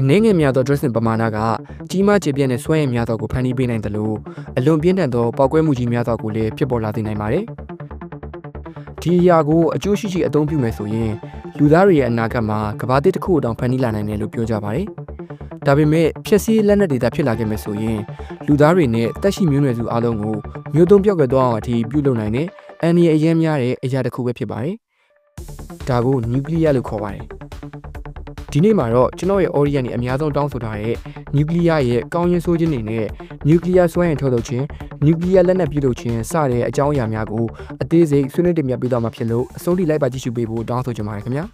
အနည်းငယ်များသော dressing ပမာဏကကြီးမားကျေပြည့်တဲ့စွမ်းရည်များသောကိုဖန်တီးပေးနိုင်တယ်လို့အလွန်ပြင်းထန်သောပောက်ကွဲမှုကြီးများသောကိုလည်းဖြစ်ပေါ်လာစေနိုင်ပါတယ်။ဒီအရာကိုအကျိုးရှိရှိအသုံးပြုမယ်ဆိုရင်လူသားတွေရဲ့အနာဂတ်မှာကဘာတစ်တစ်ခုတောင်ဖန်တီးလာနိုင်တယ်လို့ပြောကြပါတယ်။ဒါပေမဲ့ဖြည့်ဆည်းလက်နက်တွေသာဖြစ်လာခဲ့မယ်ဆိုရင်လူသားတွေနဲ့တက်ရှိမျိုးနွယ်စုအလုံးကိုမျိုးသုံးပြောက်ကွယ်သွားအောင်အထိပြုလုပ်နိုင်တဲ့အန်ဒီအရေးများတဲ့အရာတစ်ခုပဲဖြစ်ပါတယ်။ဒါကိုနျူကလ িয়ার လို့ခေါ်ပါတယ်။ ဒီနေ့မှာတော့ကျွန်တော်ရဲ့ audience တွေအများဆုံးတောင်းဆိုထားတဲ့ nuclear ရဲ့ကောင်းရင်ဆိုးခြင်းတွေနဲ့ nuclear စွမ်းအင်ထုတ်လုပ်ခြင်း nuclear လက်နက်ပြုလုပ်ခြင်းစတဲ့အကြောင်းအရာများကိုအသေးစိတ်ဆွေးနွေးတင်ပြပေးသွားမှာဖြစ်လို့အဆုံးထိလိုက်ပါကြည့်ရှုပေးဖို့တောင်းဆိုချင်ပါတယ်ခင်ဗျာ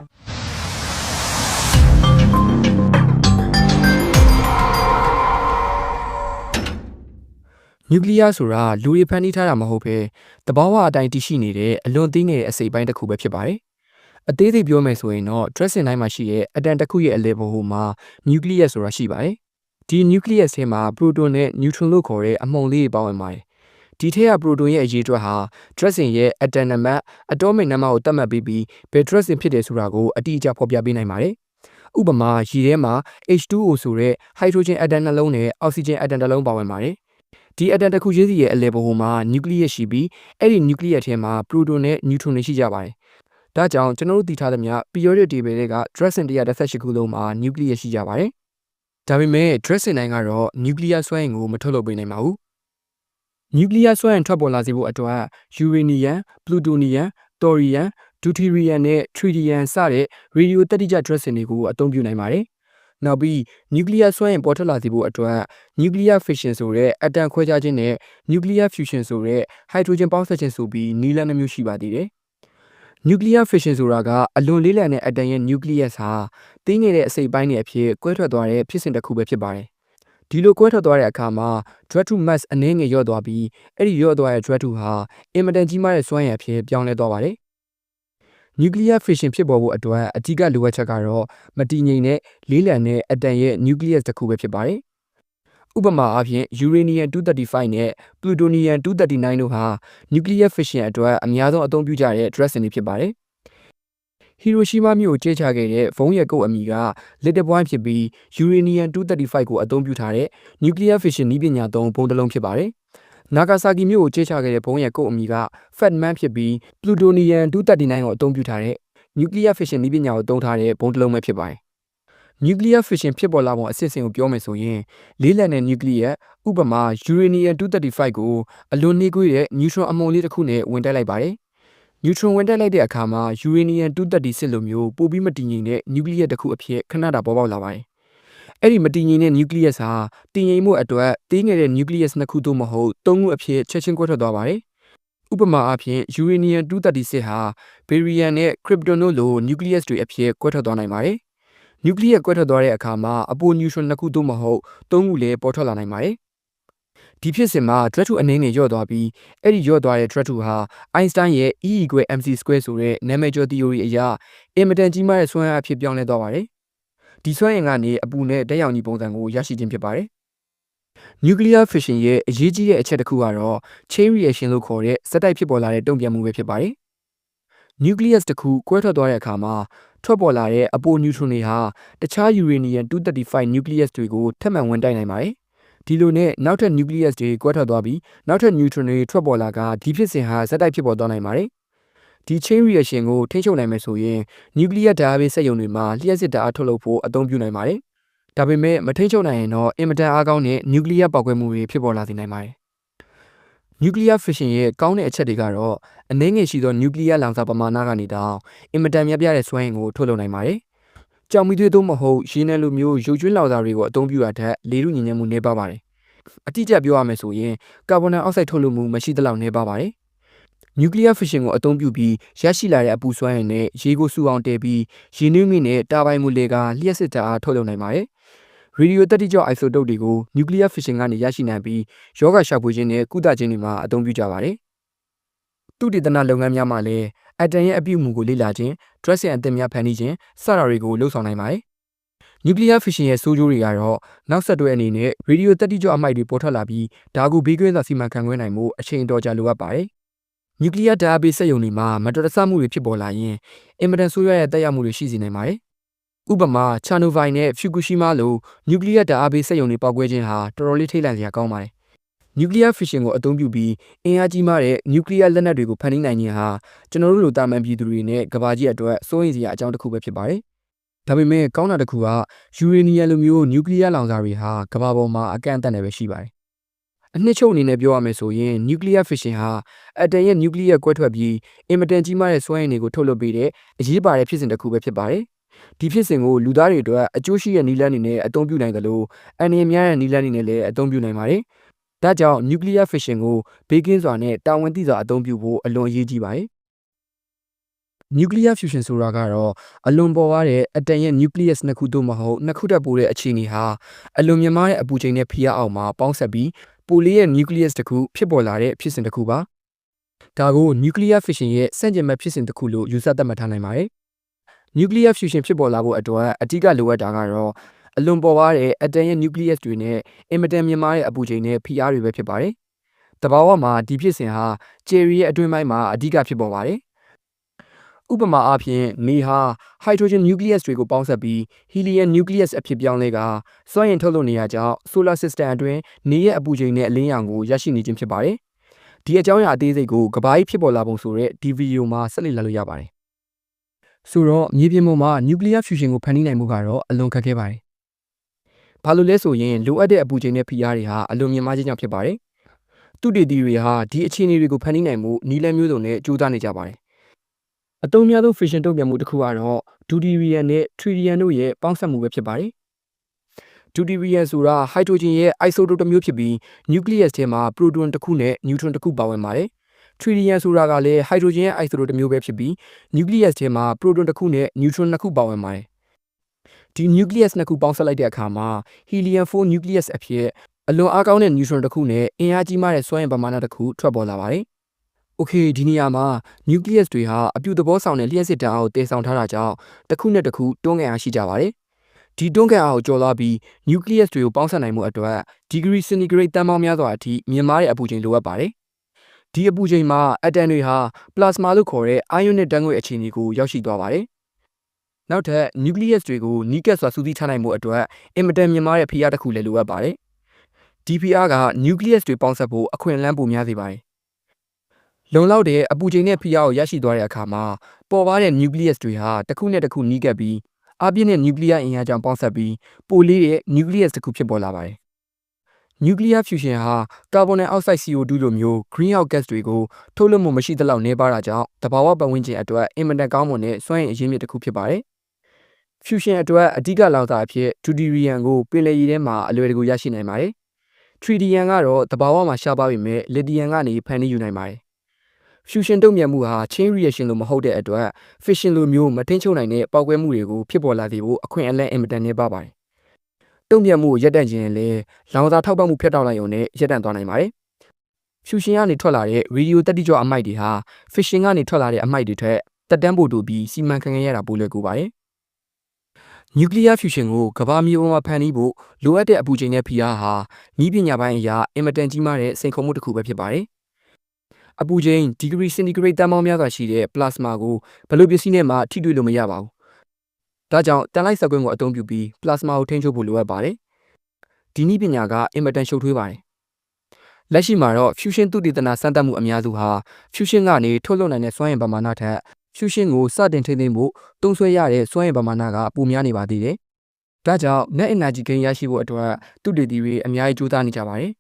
နျူကလ িয়ার ဆိုတာလူတွေဖန်တီးထားတာမဟုတ်ဘဲတဘာဝအတိုင်းတည်ရှိနေတဲ့အလွန်သေးငယ်တဲ့အစိတ်ပိုင်းတစ်ခုပဲဖြစ်ပါတယ် အသေးစိတ်ပြောမယ်ဆိုရင်တော့ dressing တိုင်းမှာရှိတဲ့အတန်တစ်ခုရဲ့အလဲဘိုမှာနျူကလ িয়ার ဆိုတာရှိပါတယ်။ဒီနျူကလ িয়ার ထဲမှာ proton နဲ့ neutron လို့ခေါ်တဲ့အမှုန်လေးတွေပါဝင်ပါတယ်။ဒီထဲက proton ရဲ့အရေးအတွက်ဟာ dressing ရဲ့ atom number atomic number ကိုသတ်မှတ်ပေးပြီးဘယ် dressing ဖြစ်တယ်ဆိုတာကိုအတိအကျဖော်ပြပေးနိုင်ပါတယ်။ဥပမာရေထဲမှာ H2O ဆိုတဲ့ hydrogen atom နှလုံးနဲ့ oxygen atom တစ်လုံးပါဝင်ပါတယ်။ဒီအတန်တစ်ခုချင်းစီရဲ့အလဲဘိုမှာနျူကလ িয়ার ရှိပြီးအဲ့ဒီနျူကလ িয়ার ထဲမှာပရိုတွန်နဲ့နျူထရွန်တွေရှိကြပါတယ်။ ဒါကြောင့်ကျွန်တော်တို့သိထားသမျှ periodic table တွေက dressing 118ခုလုံးမှာ nucleus ရှိကြပါတယ်။ဒါပေမဲ့ dressing တိုင်းကတော့ nuclear စွမ်းအင်ကိုမထုတ်လုပ်ပေးနိုင်ပါဘူး။ nuclear စွမ်းအင်ထွက်ပေါ်လာစေဖို့အတွက် uranium, plutonium, thorium, deuterium နဲ့ tritium စတဲ့ radio တက်တိကျ dressing တွေကိုအသုံးပြုနိုင်ပါတယ်။နောက်ပြီး nuclear စွမ်းအင်ပေါ်ထွက်လာစေဖို့အတွက် nuclear fission ဆိုတဲ့အတန်ခွဲခြားခြင်းနဲ့ nuclear fusion ဆိုတဲ့ hydrogen ပေါင်းစပ်ခြင်းဆိုပြီးနည်းလမ်းနှမျိုးရှိပါသေးတယ်။ nuclear fission ဆိုတာကအလွန်လေးလံတဲ့အတန်ရဲ့ nucleus ဟာတင်းငယ်တဲ့အစိတ်ပိုင်းတွေအဖြစ်ကွဲထွက်သွားတဲ့ဖြစ်စဉ်တစ်ခုပဲဖြစ်ပါတယ်။ဒီလိုကွဲထွက်သွားတဲ့အခါမှာ drag to mass အနည်းငယ်လျော့သွားပြီးအဲ့ဒီလျော့သွားတဲ့ drag to ဟာအင်မတန်ကြီးမားတဲ့စွမ်းရည်အဖြစ်ပြောင်းလဲသွားပါတယ်။ nuclear fission ဖြစ်ပေါ်ဖို့အတွက်အကြီးကလိုအပ်ချက်ကတော့မတည်ငြိမ်တဲ့လေးလံတဲ့အတန်ရဲ့ nucleus တစ်ခုပဲဖြစ်ပါတယ်။ ဥပမာအားဖြင့် uranium 235နဲ့ plutonium 239တို့ဟာ nuclear fission အတွက်အများဆုံးအသုံးပြုကြတဲ့ dressing တွေဖြစ်ပါတယ်။ဟီရိုရှီးမားမြို့ကိုကျဲချခဲ့တဲ့ဘုံရဲ့ကုတ်အမည်က little boy ဖြစ်ပြီး uranium 235ကိုအသုံးပြုထားတဲ့ nuclear fission နည်းပညာသုံးဘုံတစ်လုံးဖြစ်ပါတယ်။နာဂါဆာကီမြို့ကိုကျဲချခဲ့တဲ့ဘုံရဲ့ကုတ်အမည်က fat man ဖြစ်ပြီး plutonium 239ကိုအသုံးပြုထားတဲ့ nuclear fission နည်းပညာကိုသုံးထားတဲ့ဘုံတစ်လုံးပဲဖြစ်ပါတယ်။ nuclear fission ဖြစ်ပေါ်လာပုံအစစ်အစဉ်ကိုပြောမယ်ဆိုရင်လေးလံတဲ့ nuclear ဥပမာ uranium 235ကိုအလွန်နှေးကွေးတဲ့ neutron အမုန်လေးတစ်ခုနဲ့ဝင်တိုက်လိုက်ပါတယ်။ neutron ဝင်တိုက်လိုက်တဲ့အခါမှာ uranium 236လိုမျိုးပိုပြီးမတည်ငြိမ်တဲ့ nuclear တစ်ခုအဖြစ်ခဏတာပေါ်ပေါက်လာပါတယ်။အဲ့ဒီမတည်ငြိမ်တဲ့ nucleus ဟာတည်ငြိမ်မှုအတွက်သေးငယ်တဲ့ nucleus နှစ်ခုသို့မဟုတ်သုံးခုအဖြစ်ချက်ချင်းကွဲထွက်သွားပါတယ်။ဥပမာအားဖြင့် uranium 236ဟာ barium နဲ့ krypton တို့လို nucleus တွေအဖြစ်ကွဲထွက်သွားနိုင်ပါတယ်။ nucleus ကွဲထွက်သွားတဲ့အခါမှာအပို neutron နှစ်ခုသို့မဟုတ်သုံးခုလည်းပေါ်ထွက်လာနိုင်ပါတယ်။ဒီဖြစ်စဉ်မှာ drag to အနေနဲ့ညော့သွားပြီးအဲ့ဒီညော့သွားတဲ့ drag to ဟာ Einstein ရဲ့ E = mc² ဆိုတဲ့နာမည်ကျော် theory အရအင်မတန်ကြီးမားတဲ့စွမ်းအားအဖြစ်ပြောင်းလဲသွားပါတယ်။ဒီစွမ်းအင်ကနေအပူနဲ့ဓာတ်ရောင်ကြီးပုံစံကိုရရှိခြင်းဖြစ်ပါတယ်။ nuclear fission ရဲ့အရေးကြီးတဲ့အချက်တစ်ခုကတော့ chain reaction လို့ခေါ်တဲ့စက်တိုက်ဖြစ်ပေါ်လာတဲ့တုံ့ပြန်မှုပဲဖြစ်ပါတယ်။ nucleus တစ်ခုကွဲထွက်သွားတဲ့အခါမှာ ထွက်ပေါ်လာတဲ့အပို neutron တွေဟာတခြား uranium 235 nucleus တွေကိုထပ်မံဝင်တိုက်နိုင်ပါတယ်။ဒီလိုနဲ့နောက်ထပ် nucleus တွေကွဲထွက်သွားပြီးနောက်ထပ် neutron တွေထွက်ပေါ်လာကဒီဖြစ်စဉ်ဟာစက်တိုက်ဖြစ်ပေါ်သွားနိုင်ပါတယ်။ဒီ chain reaction ကိုထိန်းချုပ်နိုင်မယ်ဆိုရင် nuclear ဓာတ်အားပေးစက်ရုံတွေမှာလျှက်စစ်ဓာတ်အားထုတ်လုပ်ဖို့အသုံးပြုနိုင်ပါတယ်။ဒါပေမဲ့မထိန်းချုပ်နိုင်ရင်တော့အင်မတန်အားကောင်းတဲ့ nuclear ပေါက်ကွဲမှုတွေဖြစ်ပေါ်လာစေနိုင်ပါတယ်။ nuclear fission ရဲ့ကောင်းတဲ့အချက်တွေကတော့အနည်းငယ်ရှိသော nuclear လောင်စာပမာဏကနေတောင်အင်မတန်များပြားတဲ့စွမ်းအင်ကိုထုတ်လုပ်နိုင်ပါတယ်။ကြောင်မီသွေးသို့မဟုတ်ရေနယ်လိုမျိုးရုပ်ကျွင်းလောင်စာတွေကိုအသုံးပြုရတဲ့လေထုညဉ့်ညံ့မှုနှဲပါပါတယ်။အတိအကျပြောရမယ်ဆိုရင်ကာဗွန်ဒိုင်အောက်ဆိုက်ထုတ်လွှတ်မှုမရှိသလောက်နှဲပါပါတယ်။ nuclear fission ကိုအသုံးပြုပြီးရရှိလာတဲ့အပူစွမ်းအင်နဲ့ရေကိုစူအောင်တည်ပြီးရေနွေးမြင့်နဲ့တာဘိုင်မူလေကလျှက်စစ်ဓာတ်အားထုတ်လုပ်နိုင်ပါတယ်။ ရေဒီယိုတက်တိကျော့ isotope တွေကို nuclear fission ကနေရရှိနိုင်ပြီးယောဂရှာဖွေခြင်းနဲ့ကုသခြင်းတွေမှာအသုံးပြုကြပါတယ်။သုတေသနလုပ်ငန်းများမှာလည်းအတန်ရဲ့အပြုအမူကိုလေ့လာခြင်း drug ဆင်အသစ်များဖန်တီးခြင်းစတာတွေကိုလှုပ်ဆောင်နိုင်ပါတယ်။ nuclear fission ရဲ့ဆိုးကျိုးတွေကတော့နောက်ဆက်တွဲအနေနဲ့ရေဒီယိုတက်တိကျော့အမိုက်တွေပေါ်ထွက်လာပြီးဒါကိုဘေးကင်းစွာစီမံခန့်ခွဲနိုင်မှုအချိန်တော်ကြာလိုအပ်ပါတယ်။ nuclear ဓာတ်အားပေးစက်ရုံတွေမှာမတော်တဆမှုတွေဖြစ်ပေါ်လာရင်အင်မတန်ဆိုးရွားတဲ့တက်ရောက်မှုတွေရှိစေနိုင်ပါတယ် ဥပမာချာနိုဗိုင်နဲ့ဖျူကူရှီမာလိုနျူကလ িয়ার ဓာတ်အားပေးစက်ရုံတွေပေါက်ကွဲခြင်းဟာတော်တော်လေးထိတ်လန့်စရာကောင်းပါတယ်။ nuclear fission ကိုအသုံးပြုပြီးအင်အားကြီးမားတဲ့ nuclear လက်နက်တွေကိုဖန်တီးနိုင်ခြင်းဟာကျွန်တော်တို့လိုတာမန်ပြည်သူတွေနဲ့ကမ္ဘာကြီးအတွက်စိုးရိမ်စရာအကြောင်းတစ်ခုပဲဖြစ်ပါတယ်။ဒါပေမဲ့ကောင်းတာတစ်ခုကယူရေနီယံလိုမျိုး nuclear လောင်စာတွေဟာကမ္ဘာပေါ်မှာအကန့်အသတ်နဲ့ပဲရှိပါတယ်။အနှစ်ချုပ်အနေနဲ့ပြောရမယ်ဆိုရင် nuclear fission ဟာအတန်ရဲ့ nuclear ကွဲထွက်ပြီးအင်မတန်ကြီးမားတဲ့စွမ်းအင်တွေကိုထုတ်လွှတ်ပေးတဲ့အရေးပါတဲ့ဖြစ်စဉ်တစ်ခုပဲဖြစ်ပါတယ်။ ဒီဖြစ်စဉ်ကိုလူသားတွေအတွက်အကျိုးရှိတဲ့နည်းလမ်းတွေနဲ့အသုံးပြုနိုင်တယ်လို့အန်ရများတဲ့နည်းလမ်းတွေနဲ့လည်းအသုံးပြုနိုင်ပါတယ်။ဒါကြောင့် nuclear fission ကိုဘေးကင်းစွာနဲ့တာဝန်သိစွာအသုံးပြုဖို့အလွန်အရေးကြီးပါတယ်။ nuclear fusion ဆိုတာကတော့အလွန်ပေါ်သွားတဲ့အတန်ရဲ့ nucleus နှစ်ခုသို့မဟုတ်နှစ်ခုတက်ပိုတဲ့အခြေအနေဟာအလွန်မြင့်မားတဲ့အပူချိန်နဲ့ဖိအားအောက်မှာပေါင်းဆက်ပြီးပိုလေးရဲ့ nucleus တစ်ခုဖြစ်ပေါ်လာတဲ့ဖြစ်စဉ်တစ်ခုပါ။ဒါကို nuclear fission ရဲ့စန့်ကျင်ဘက်ဖြစ်စဉ်တစ်ခုလို့ယူဆသတ်မှတ်ထားနိုင်ပါတယ်။ nuclear fusion ဖြစ်ပေါ်လာဖို့အတွက်အဓိကလိုအပ်တာကတော့အလွန်ပေါ်ပါတဲ့အတန်ရဲ့ nucleus တွေနဲ့အင်မတန်မြင့်မားတဲ့အပူချိန်နဲ့ဖိအားတွေပဲဖြစ်ပါတယ်။တဘာဝမှာဒီဖြစ်စဉ်ဟာ cherry ရဲ့အတွင်းပိုင်းမှာအဓိကဖြစ်ပေါ်ပါတယ်။ဥပမာအားဖြင့်နေဟာ hydrogen nucleus တွေကိုပေါင်းစပ်ပြီး helium nucleus အဖြစ်ပြောင်းလဲကစွမ်းအင်ထုတ်လုပ်နေရကြောင်း solar system အတွင်းနေရဲ့အပူချိန်နဲ့အလင်းရောင်ကိုရရှိနေခြင်းဖြစ်ပါတယ်။ဒီအကြောင်းအရာအသေးစိတ်ကိုကဘာကြီးဖြစ်ပေါ်လာပုံဆိုတဲ့ဒီဗီဒီယိုမှာဆက်လက်လာလို့ရပါတယ် ဆိုတော့မြေပြင်ပေါ်မှာနျူကလ িয়ার ဖျူရှင်ကိုဖန်တီးနိုင်မှုကတော့အလွန်ခက်ခဲပါတယ်။ဘာလို့လဲဆိုရင်လိုအပ်တဲ့အပူချိန်နဲ့ဖိအားတွေဟာအလွန်မြင့်မားခြင်းကြောင့်ဖြစ်ပါတယ်။သူတေသီတွေဟာဒီအခြေအနေတွေကိုဖန်တီးနိုင်မှုနီလန်းမျိုးစုံနဲ့ကြိုးစားနေကြပါတယ်။အတုံးများသော fission တုံ့ပြန်မှုတစ်ခုကတော့ deuterium နဲ့ tritium တို့ရဲ့ပေါင်းစပ်မှုပဲဖြစ်ပါတယ်။ deuterium ဆိုတာဟိုက်ဒရိုဂျင်ရဲ့ isotope တစ်မျိုးဖြစ်ပြီး nucleus ထဲမှာ proton တစ်ခုနဲ့ neutron တစ်ခုပါဝင်ပါတယ်။ tritium ဆိုတာကလည်းဟိုက်ဒရိုဂျင်ရဲ့ isotope တစ်မျိုးပဲဖြစ်ပြီး nucleus ထဲမှာ proton တစ်ခုနဲ့ neutron နှစ်ခုပါဝင်ပါတယ်။ဒီ nucleus နှစ်ခုပေါင်းစပ်လိုက်တဲ့အခါမှာ helium 4 nucleus အဖြစ်အလွန်အားကောင်းတဲ့ neutron တစ်ခုနဲ့အင်အားကြီးမားတဲ့စွမ်းအင်ပမာဏတစ်ခုထွက်ပေါ်လာပါတယ်။ Okay ဒီနေရာမှာ nucleus တွေဟာအပြုသဘောဆောင်တဲ့လျှက်စစ်တန်းအားကိုတည်ဆောင်ထားတာကြောင့်တစ်ခုနဲ့တစ်ခုတွန်းကန်အားရှိကြပါတယ်။ဒီတွန်းကန်အားကိုကျော်လွှားပြီး nucleus တွေကိုပေါင်းစပ်နိုင်မှုအတွက် degree centigrade တန်းပေါင်းများစွာအထိမြင့်မားတဲ့အပူချိန်လိုအပ်ပါတယ်။ ဒီအပူချိန်မှာအတန်တွေဟာ plasma လို့ခေါ်တဲ့ ionic ဓာတ်ငွေ့အခြေအနေကိုရောက်ရှိသွားပါတယ်။နောက်ထပ် nucleus တွေကိုနီးကပ်စွာစူးစီးထားနိုင်မှုအတွက်အင်မတန်မြင့်မားတဲ့ဖိအားတစ်ခုလည်းလိုအပ်ပါတယ်။ DPR က nucleus တွေပေါင်းစပ်ဖို့အခွင့်အလမ်းပိုများစေပါတယ်။လုံလောက်တဲ့အပူချိန်နဲ့ဖိအားကိုရရှိသွားတဲ့အခါမှာပေါ်ပါတဲ့ nucleus တွေဟာတစ်ခုနဲ့တစ်ခုနီးကပ်ပြီးအပြည့်နဲ့ nuclear အင်အားကြောင့်ပေါင်းစပ်ပြီးပိုလေးတဲ့ nucleus တစ်ခုဖြစ်ပေါ်လာပါတယ်။ nuclear fusion ဟာ carbon dioxide CO2 လိုမျိုး greenhouse gas တွေကိုထုတ်လွှတ်မှုမရှိသလောက်နှဲပါတာကြောင့်တဘာဝပတ်ဝန်းကျင်အတွက်အင်မတန်ကောင်းမွန်တဲ့စွမ်းအင်အရင်းမြစ်တစ်ခုဖြစ်ပါတယ်။ fusion အတွက်အဓိကလောင်စာအဖြစ် deuterium ကိုပင်လယ်ရေထဲမှာအလွယ်တကူရရှိနိုင်ပါတယ်။ tritium ကတော့တဘာဝမှာရှားပါပေမဲ့ lithium ကနေဖန်တီးယူနိုင်ပါတယ်။ fusion တုံ့ပြန်မှုဟာ chain reaction လို့မဟုတ်တဲ့အတွက် fission လိုမျိုးမထိန်ချုပ်နိုင်တဲ့ပေါက်ကွဲမှုတွေကိုဖြစ်ပေါ်လာစေဖို့အခွင့်အလမ်းအင်မတန်နည်းပါးပါတယ်။ တုံ့ပြန်မှုကိုရပ်တန့်ခြင်းနဲ့လည်းလောင်စာထောက်ပံ့မှုဖြတ်တောက်လိုက်ရုံနဲ့ရပ်တန့်သွားနိုင်ပါတယ်။ fusion ကနေထွက်လာတဲ့ radio တက်တိကျော့အမိုက်တွေဟာ fission ကနေထွက်လာတဲ့အမိုက်တွေထက်တက်တန်းပိုတူပြီးစီမံခန့်ခွဲရတာပိုလွယ်ကူပါတယ်။ nuclear fusion ကိုကမ္ဘာမြေပေါ်မှာဖန်တီးဖို့လိုအပ်တဲ့အပူချိန်နဲ့ဖိအားဟာဤပညာပိုင်းအရာအင်မတန်ကြီးမားတဲ့စိန်ခေါ်မှုတစ်ခုပဲဖြစ်ပါတယ်။အပူချိန် degree centigrade တန်းပေါင်းများစွာရှိတဲ့ plasma ကိုဘယ်လိုပစ္စည်းနဲ့မှထိတွေ့လို့မရပါဘူး။ ဒါကြောင့်တန်လိုက်စက်ကွင်းကိုအသုံးပြုပြီး plasma ကိုထိန်းချုပ်ဖို့လိုအပ်ပါတယ်။ဒီနည်းပညာကအင်မတန်ရှုပ်ထွေးပါတယ်။လက်ရှိမှာတော့ fusion သုတေသနစမ်းသပ်မှုအများစုဟာ fusion ကနေထုတ်လွှတ်နိုင်တဲ့စွမ်းအင်ပမာဏထက် fusion ကိုစတင်ထိန်းသိမ်းဖို့တုံးဆွဲရတဲ့စွမ်းအင်ပမာဏကပိုများနေပါသေးတယ်။ဒါကြောင့် net energy gain ရရှိဖို့အတွက်သုတေသီတွေအများကြီးကြိုးစားနေကြပါတယ်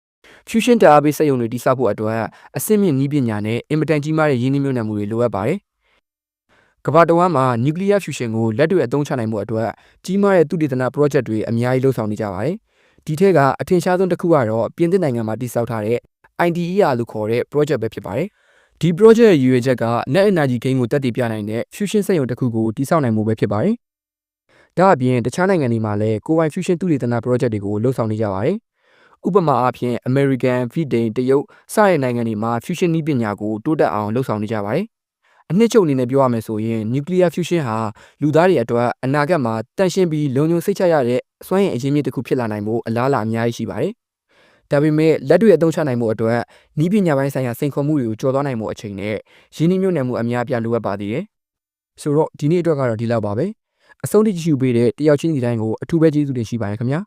။ fusion တအားပေးစက်ရုံတွေတိစောက်ဖို့အတွက်အဆင့်မြင့်နည်းပညာနဲ့အင်မတန်ကြီးမားတဲ့ရင်းနှီးမြှုပ်နှံမှုတွေလိုအပ်ပါတယ်။ ကမ္ဘာတစ်ဝန်းမှာ nuclear fusion ကိုလက်တွေ့အသုံးချနိုင်မှုအတွက်ကြီးမားတဲ့သုတေသန project တွေအများကြီးလှုပ်ဆောင်နေကြပါတယ်။ဒီထက်ကအထင်ရှားဆုံးတစ်ခုကတော့ပြင်သစ်နိုင်ငံမှာတည်ဆောက်ထားတဲ့ IDER လို့ခေါ်တဲ့ project ပဲဖြစ်ပါတယ်။ဒီ project ရဲ့ရည်ရွယ်ချက်က net energy gain ကိုတက်တည်ပြနိုင်တဲ့ fusion စက်ရုံတစ်ခုကိုတည်ဆောက်နိုင်မှုပဲဖြစ်ပါတယ်။ဒါအပြင်တခြားနိုင်ငံတွေမှာလည်းကိုယ်ပိုင် fusion သုတေသန project တွေကိုလှုပ်ဆောင်နေကြပါတယ်။ဥပမာအားဖြင့် American, ဗြိတိန်၊တရုတ်စတဲ့နိုင်ငံတွေမှာ fusion နည်းပညာကိုတိုးတက်အောင်လှုပ်ဆောင်နေကြပါတယ်။ အနှစ်ချုပ်အနေနဲ့ပြောရမယ်ဆိုရင် nuclear fusion ဟာလူသားတွေအတွက်အနာဂတ်မှာတန့်ရှင်းပြီးလုံခြုံစိတ်ချရတဲ့စွမ်းအင်အရင်းမြစ်တစ်ခုဖြစ်လာနိုင်ဖို့အလားအလာအများကြီးရှိပါတယ်။ဒါပေမဲ့လက်တွေ့အသုံးချနိုင်မှုအတွက်နည်းပညာပိုင်းဆိုင်ရာစိန်ခေါ်မှုတွေကိုကျော်လွှားနိုင်မှုအချိန်နဲ့ရင်းနှီးမြှုပ်နှံမှုအများအပြားလိုအပ်ပါသေးတယ်။ဆိုတော့ဒီနေ့အတွက်ကတော့ဒီလောက်ပါပဲ။အဆုံးထိကြည့်ရှုပေးတဲ့တယောက်ချင်းဒီတိုင်းကိုအထူးပဲကျေးဇူးတင်ရှိပါတယ်ခင်ဗျာ